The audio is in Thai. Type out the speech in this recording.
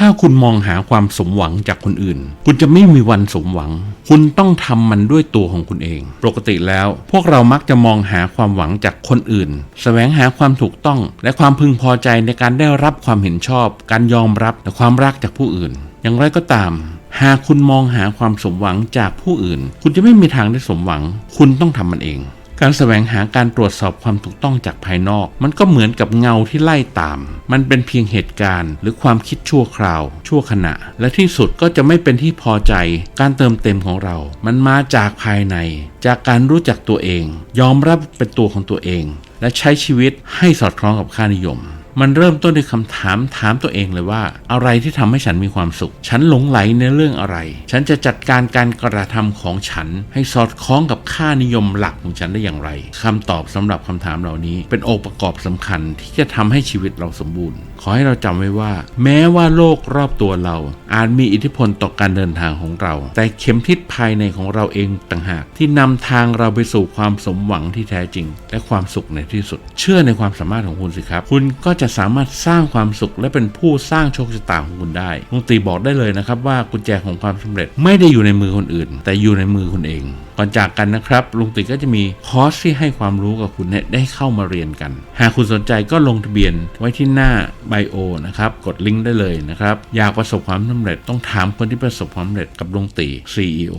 ถ้าคุณมองหาความสมหวังจากคนอื่น คุณจะไม่มีวันสมหวัง คุณต้องทำมันด้วยตัวของคุณเอง ปกติแล้ว พวกเรามักจะมองหาความหวังจากคนอื่น แสวงหาความถูกต้อง และความพึงพอใจในการได้รับความเห็นชอบ การยอมรับและความรักจากผู้อื่น อย่างไรก็ตามหากคุณมองหาความสมหวังจากผู้อื่น คุณจะไม่มีทางได้สมหวัง คุณต้องทำมันเอง การแสวงหาการตรวจสอบความถูกต้องจากภายนอก มันก็เหมือนกับเงาที่ไล่ตาม มันเป็นเพียงเหตุการณ์ หรือความคิดชั่วคราว ชั่วขณะ และที่สุดก็จะไม่เป็นที่พอใจ การเติมเต็มของเรา มันมาจากภายใน จากการรู้จักตัวเอง ยอมรับเป็นตัวของตัวเอง และใช้ชีวิตให้สอดคล้องกับค่านิยมมันเริ่มต้นด้วยคำถามถามตัวเองเลยว่า อะไรที่ทำให้ฉันมีความสุข ฉันหลงไหลในเรื่องอะไร ฉันจะจัดการการกระทำของฉัน ให้สอดคล้องกับค่านิยมหลักของฉันได้อย่างไรคำตอบสำหรับคำถามเหล่านี้ เป็นองค์ประกอบสำคัญที่จะทำให้ชีวิตเราสมบูรณ์ ขอให้เราจำไว้ว่า แม้ว่าโลกรอบตัวเรา อาจมีอิทธิพลต่อการเดินทางของเรา แต่เข็มทิศภายในของเราเองต่างหาก ที่นำทางเราไปสู่ความสมหวังที่แท้จริง และความสุขในที่สุด เชื่อในความสามารถของคุณสิครับ คุณก็จะสามารถสร้างความสุขและเป็นผู้สร้างโชคชะตาของคุณได้ลุงตีบอกได้เลยนะครับว่ากุญแจของความสำเร็จไม่ได้อยู่ในมือคนอื่น แต่อยู่ในมือคุณเอง ก่อนจากกันนะครับลุงติก็จะมีคอร์สที่ให้ความรู้กับคุณเนี่ยได้เข้ามาเรียนกัน หากคุณสนใจก็ลงทะเบียนไว้ที่หน้าไบโอนะครับกดลิงก์ได้เลยนะครับอยากประสบความสำเร็จต้องถามคนที่ประสบความสำเร็จกับลุงตี CEO